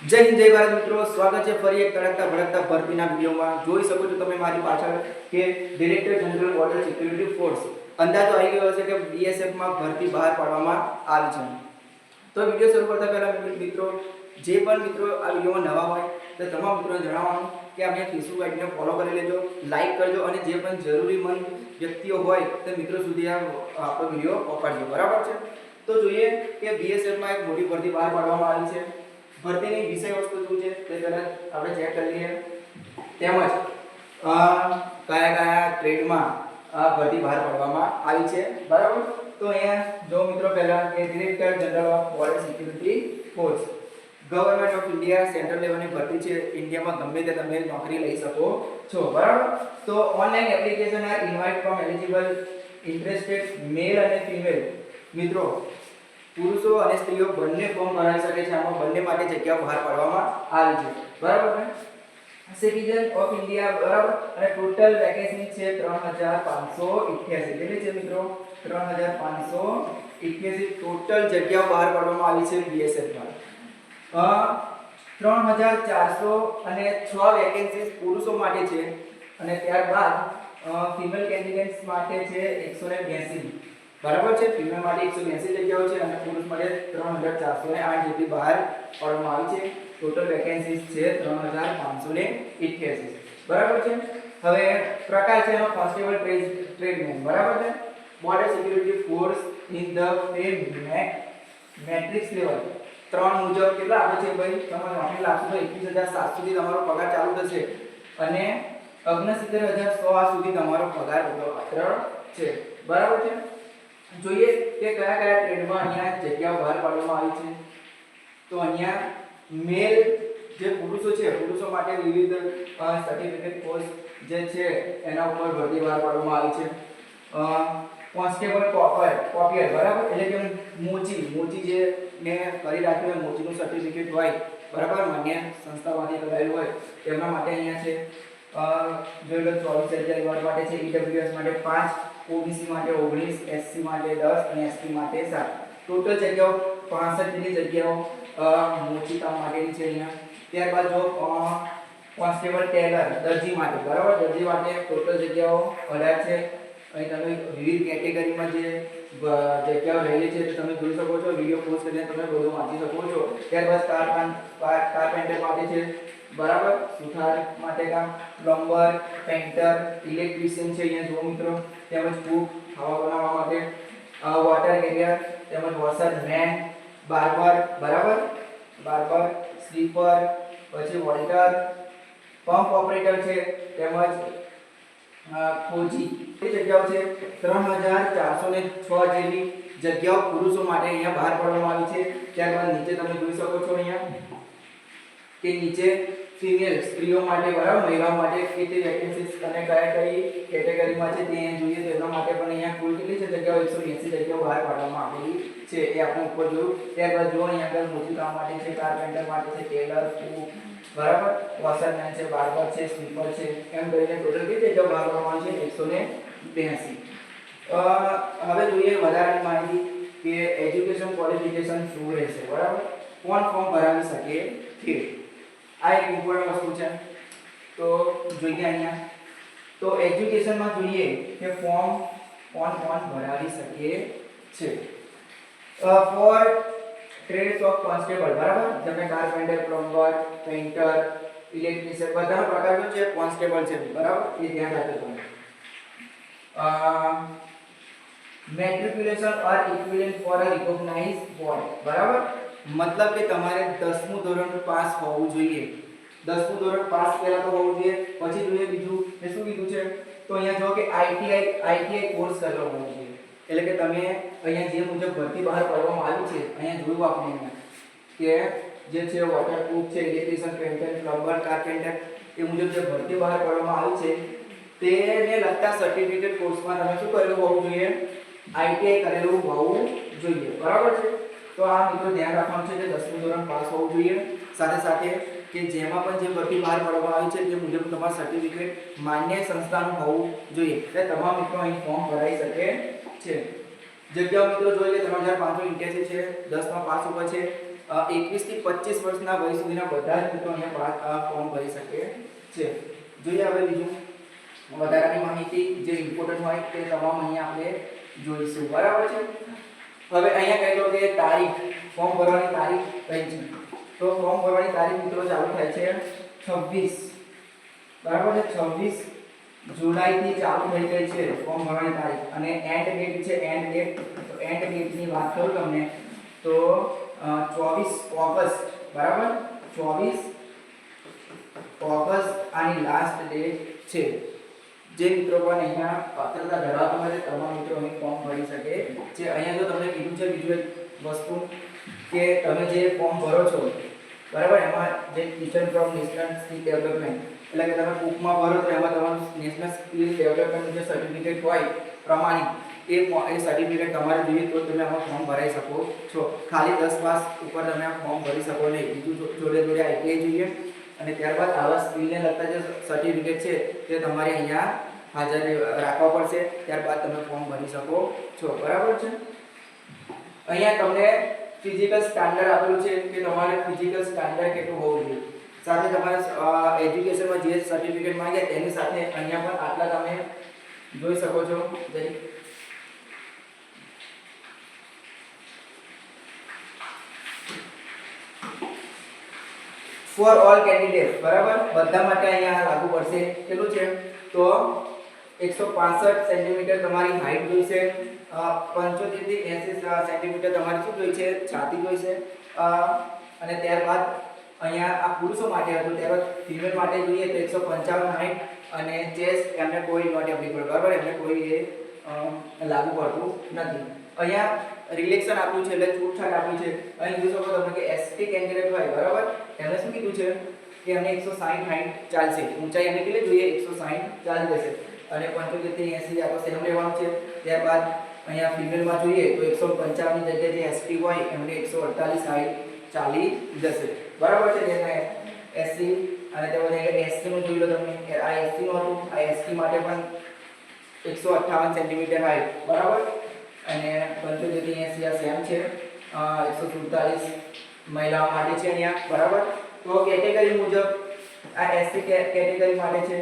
જય હિન્દ, જય ભારત મિત્રો. સ્વાગત છે ફરી એક તડકતા ભડકતા ભરતીના વિડીયોમાં. જોઈ શકો છો તમે મારી પાછળ કે director general border security force અંદાજો આવી ગયો હશે કે બીએસએફમાં ભરતી બહાર પાડવામાં આવી છે. તો વીડિયો શરૂ કરતા પહેલા મિત્રો, જે પણ મિત્રો આ વિડીયોમાં નવા હોય, તો તમામ મિત્રોને જણાવવાનું કે આપણે ફેસબુક આઈડીને ફોલો કરી લેજો લાઇક કરજો અને જે પણ જરૂરીમંદ વ્યક્તિઓ હોય, તે મિત્રો સુધી આ આપણો વીડિયો પહોંચાડજો. બરાબર છે? તો જોઈએ કે બીએસએફમાં એક મોટી ભરતી બહાર પાડવામાં આવી છે. ભરતીની વિષય વસ્તુ શું છે તે તરત આપણે ચેક કરી લઈએ. તેમજ કયા કયા ટ્રેડમાં ભરતી બહાર પાડવામાં આવી છે. બરાબર? તો અહીંયા જો મિત્રો પહેલા કે director general of border security force government of India central લેવલની ભરતી છે. ઇન્ડિયામાં ગમે તે તમે નોકરી લઈ શકો છો. બરાબર? તો online application are invite from eligible interested male અને ફિમેલ મિત્રો પુરુષો અને સ્ત્રીઓ બંને ફોર્મ ભરાઈ શકે છે. આમાં બંને માટે જગ્યાઓ બહાર પાડવામાં આવી છે. બરાબર ને? સિટીઝન ઓફ ઇન્ડિયા બરાબર? અને ટોટલ વેકેન્સી છે 3588 કેટલી છે મિત્રો? 3588 ટોટલ જગ્યાઓ બહાર પાડવામાં આવી છે બીએસએફમાં અ 3400 અને 6 વેકેન્સી પુરુષો માટે છે. અને ત્યારબાદ ફિમેલ કેન્ડિડેટ્સ માટે છે 182 બરાબર છે? ફિમેલ માટે 182 જગ્યાઓ છે અને પુરુષ માટે 3408 જેટલી બહાર પાડવામાં આવી છે. ટોટલ વેકેન્સી છે 3588 બરાબર છે? હવે પ્રકાર છે એનો કોન્સ્ટેબલ ટ્રેડ ટ્રેડમેન બરાબર છે? Border security force in the pay matrix level ત્રણ મુજબ કેટલા આવે છે ભાઈ? તમે નોકરી લાગશે, તો 21700 સુધી તમારો પગાર ચાલુ થશે. અને 69100 સુધી તમારો પગાર પાત્ર છે. બરાબર છે? જોઈએ કે કયા કયા ટ્રેડમાં અહીંયા જગ્યાઓ બહાર પાડવામાં આવી છે. તો અહીંયા મેલ જે પુરુષો છે, પુરુષો માટે વિવિધ સર્ટિફિકેટ કોર્સ જે છે, એના ઉપર ભરતી બહાર પાડવામાં આવી છે. કોન્સ્ટેબલ કોપર કોપિયર બરાબર? એટલે કે મોચી મોચી જે ને કરી રાખ્યું હોય, મોચીનું સર્ટિફિકેટ હોય, બરાબર? માન્ય સંસ્થામાંથી કરાયેલું હોય, તેમના માટે અહીંયા છે. જોઈ લો, ચોવીસ હજાર માટે છે ઈડબ્લ્યુએસ માટે પાંચ ઓબીસી માટે ઓગણીસ એસસી માટે દસ અને એસટી માટે સાત. ટોટલ જગ્યાઓ પાસઠ જેટલી જગ્યાઓ અ, માટેની છે અહીંયા. ત્યારબાદ જો કોન્સ્ટેબલ ટેલર દરજી માટે. બરાબર? દરજી માટે ટોટલ જગ્યાઓ અઢાર છે. અહીં તમે વિવિધ કેટેગરીમાં જે જગ્યાઓ રહેલી છે તમે જોઈ શકો છો. વીડિયો પોસ્ટ કરીને તમે બધું વાંચી શકો છો. ત્યારબાદ કાર કારપેન્ટર માટે છે. બરાબર? સુથાર માટે કામ, પ્લમ્બર પેન્ટર ઇલેક્ટ્રિશિયન છે અહીંયા, જુઓ મિત્રો. તેમજ કૂક, હવા બનાવવા માટે. વોટર કેરિયર તેમજ વોશર મેન, બાર્બર, બરાબર? બાર્બર, સ્લીપર, પછી વોલ્ટર, પંપ ઓપરેટર છે, તેમજ ફોજી. એ જગ્યાઓ છે ત્રણ હજાર ચારસો ને છ જેવી જગ્યાઓ પુરુષો માટે અહીંયા બહાર પાડવામાં આવી છે. ત્યારબાદ નીચે તમે જોઈ શકો છો અહીંયા. કે નીચે ફિમેલ સ્ત્રીઓ માટે બરાબર, મહિલાઓ માટે કેટલી વેકેન્સીસ અને કયા કઈ કેટેગરીમાં છે તે જોઈએ તો એના માટે પણ અહીંયા કુલ કેટલી છે? જગ્યાઓ એકસો એંસી જગ્યાઓ બહાર પાડવામાં આવેલી છે. એ આપણે ઉપર જોયું. ત્યારબાદ જો અહીંયા આગળ મોટી કામ માટે છે કારપેન્ટર માટે છે ટેલર કુક બરાબર? વોશરમેન છે બાર્બર છે સ્વીપર છે. એમ કરીને ટોટલ કેટલી જગ્યાઓ બહાર પાડવામાં છે? એકસો ને બ્યાસી હવે જોઈએ વધારાની માહિતી કે એજ્યુકેશન ક્વોલિફિકેશન શું રહેશે, બરાબર? કોણ ફોર્મ ભરાવી શકે છે? આ એક ઇમ્પોર્ટન્ટ વસ્તુ છે. તો જોઈએ અહીંયા. તો એજ્યુકેશનમાં જોઈએ કે ફોર્મ કોણ કોણ ભરાવી શકે છે. ફોર ટ્રેડ્સ ઓફ કોન્સ્ટેબલ બરાબર? જેમ કે કાર્પેન્ટર પ્લમ્બર પેઇન્ટર ઇલેક્ટ્રિશિયન બધાનો પ્રકાર શું છે? કોન્સ્ટેબલ છે. બરાબર? એ ધ્યાન રાખજો તમે. Matriculation or equivalent for a recognise board બરાબર? મતલબ કે તમારે 10મું ધોરણ પાસ હોવું જોઈએ. 10મું ધોરણ પાસ પહેલા તો હોવું જોઈએ, પછી જોઈએ બીજું. એ શું કીધું છે? તો અહીંયા જો કે આઈટીઆઈ આઈટીઆઈ કોર્સ કરેલો હોવો જોઈએ. એટલે કે તમે અહીંયા જે મુજબ ભરતી બહાર પાડવામાં આવી છે, અહીંયા જોયું આપણે અહીંયા કે જે છે વોટરપ્રૂફ છે ઇલેક્ટ્રિશિયન પેઇન્ટર પ્લમ્બર કાર્પેન્ટર એ મુજબ જે ભરતી બહાર પાડવામાં આવી છે, તેને લગતા સર્ટિફિકેટ કોર્સમાં તમે શું કરેલું હોવું જોઈએ? આઈટીઆઈ કરેલું હોવું જોઈએ. બરાબર છે? તો આ મિત્રો ધ્યાન રાખવાનું છે કે દસમું ધોરણ પાસ હોવું જોઈએ. સાથે સાથે કે જેમાં પણ જે ભરતી બહાર પાડવામાં આવી છે, તે મુજબ તમારું સર્ટિફિકેટ માન્ય સંસ્થાનું હોવું જોઈએ. એટલે તમામ મિત્રો અહીં ફોર્મ ભરાઈ શકે છે. જગ્યાઓ મિત્રો જોઈએ ત્રણ હજાર પાંચસો ઇઠ્યાસી છે, દસમાં પાસ ઉપર છે. એકવીસથી પચીસ વર્ષના વય સુધીના બધા જ મિત્રો અહીંયા ફોર્મ ભરી શકે છે. જોઈએ હવે બીજું. વધારાની માહિતી જે ઇમ્પોર્ટન્ટ હોય તે તમામ અહીંયા આપણે જોઈશું. બરાબર છે? હવે અહીંયા કહી દો કે તારીખ, ફોર્મ ભરવાની તારીખ કઈ છે? તો ફોર્મ ભરવાની તારીખ મિત્રો ચાલુ થાય છે છવ્વીસ. બરાબર છે? છવ્વીસ જુલાઈથી ચાલુ થઈ ગઈ છે ફોર્મ ભરવાની તારીખ. અને એન્ડ ડેટ છે એન્ડ ડેટ તો એન્ડ ડેટની વાત કરું તમને, તો ચોવીસ ઓગસ્ટ. બરાબર? ચોવીસ ઓગસ્ટ આની લાસ્ટ ડેટ છે. જે મિત્રો પણ અહીંયા પાત્રતા ધરાવતા હોય તમામ મિત્રો અહીં ફોર્મ ભરી શકે અહીંયા જો કીધું છે બીજું એક વસ્તુ કે તમે જે ફોર્મ ભરો છો, બરાબર? એમાં જે kitchen from national skill development એટલે કે તમે કુકમાં ભરો તો એમાં તમારું નેશનલ સ્કિલ ડેવલપમેન્ટ જે સર્ટિફિકેટ હોય, પ્રમાણિત, એ એ સર્ટિફિકેટ તમારે જોઈએ તો તમે આમાં ફોર્મ ભરાઈ શકો છો. ખાલી દસ પાસ ઉપર તમે આ ફોર્મ ભરી શકો નહીં. બીજું જોડે જોડે આઈટીઆઈ જોઈએ, અને ત્યારબાદ આવા સ્કિલને લગતા જે સર્ટિફિકેટ છે, તે તમારે અહીંયા હાજર રાખવા પડશે. ત્યારબાદ તમે ફોર્મ ભરી શકો છો. બરાબર છે? અહીંયા તમને ફિઝિકલ સ્ટાન્ડર્ડ આપેલું છે કે તમારે ફિઝિકલ સ્ટાન્ડર્ડ કેટલું હોવું જોઈએ. સાથે તમારે એજ્યુકેશનમાં જે સર્ટિફિકેટ માંગ્યા તેની સાથે અહીંયા પણ આટલા તમે જોઈ શકો છો. જઈ ફોર ઓલ કેન્ડિડેટ બરાબર? બધા માટે અહીંયા લાગુ પડશે. કેટલું છે? તો 165 સેન્ટીમીટર તમારી હાઇટ જોઈશે પંચોતેરથી 75 થી 80 સેન્ટીમીટર તમારી શું જોઈશે છાતી જોઈશે છે. અને ત્યારબાદ અહીંયા આ પુરુષો માટે હતું, ત્યારબાદ ફિમેલ માટે જોઈએ તો 155 હાઇટ અને ચેસ્ટ એમને કોઈ નોટ એપ્લિકેબલ બરાબર? એમને કોઈ એ લાગુ પડતું નથી. અહીંયા રિલેક્શન આપ્યું છે, એટલે છૂટછાટ આપ્યું છે. અહીં જોઈ શકો તમે કે એસટી કેન્ડિડેટ હોય, બરાબર? એમને શું કીધું છે? કે એમને 160 હાઈટ ચાલશે. ઊંચાઈ એમને કેટલી જોઈએ? 160 ચાલી જશે. અને 75 થી 80 આપણે સેમ લેવાનું છે, ત્યારબાદ અહીંયા ફિમેલમાં જોઈએ તો 155 ની જગ્યાએ જે એસટી હોય, એમને 148 હાઈટ ચાલી જશે. બરાબર છે જેને એસસી અને તે એસસીનું જોઈ લો તમે આ એસસીનું હતું, આ એસટી માટે પણ 158 સેન્ટીમીટર હાઈટ. બરાબર? અને 75 થી 80 આ સેમ છે. એકસો 147 મહિલાઓ માટે છે અહીંયા. બરાબર? તો કેટેગરી મુજબ આ એસસી કેટેગરી માટે છે,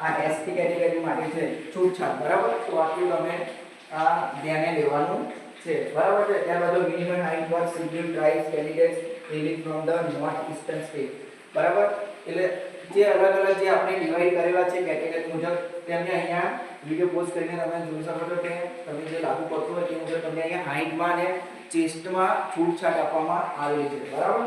આ એસટી કેટેગરી માટે છે છૂટછાટ બરાબર? તો આટલું તમે આ ધ્યાને લેવાનું છે. બરાબર છે? ત્યારબાદ minimum height work schedule tribes candidates release from the north eastern state બરાબર? એટલે જે અલગ અલગ જે આપણે ડિવાઈડ કરેલા છે કેટેગરી મુજબ તેમને અહીંયા વીડિયો પોસ્ટ કરીને તમે જોઈ શકો છો કે તમે જે લાગુ પડતું હોય તે મુજબ તમને અહીંયા હાઈટમાં અને ચેસ્ટમાં છૂટછાટ આપવામાં આવેલી છે. બરાબર?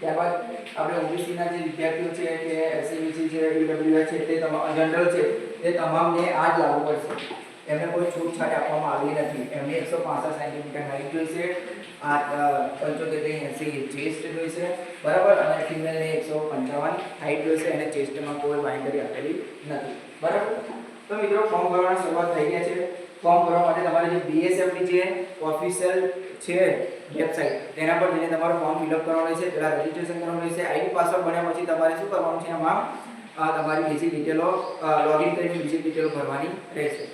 ત્યારબાદ આપણે ઓબીસીના જે વિદ્યાર્થીઓ છે કે એસસીબીસી છે ઈડબ્લ્યુએસ છે, તે તમામ જનરલ છે, તે તમામને આ જ લાગુ પડશે. એમને કોઈ છૂટછાટ આપવામાં આવી નથી. એમને એકસો પાસઠ સેન્ટીમીટર હાઈટ જોઈશે, આ પંચોતેરથી એંસી ચેસ્ટ જોઈશે, બરાબર? અને ફિમેલને એકસો પંચાવન હાઈટ જોઈશે અને ચેસ્ટમાં કોઈ બાંયધરી આપેલી નથી. બરાબર? તો મિત્રો ફોર્મ ભરવાની શરૂઆત થઈ ગયા છે. ફોર્મ ભરવા માટે તમારે જે બીએસએફની જે ઓફિશિયલ છે વેબસાઇટ તેના પર જઈને તમારું ફોર્મ ફિલઅપ કરવાનું રહેશે. પહેલાં રજીસ્ટ્રેશન કરવાનું રહેશે. આઈડી પાસવર્ડ બન્યા પછી તમારે શું કરવાનું છે? આમાં તમારી બેઝિક ડિટેલો લોગિન કરીને બેઝિક ડિટેલો ભરવાની રહેશે.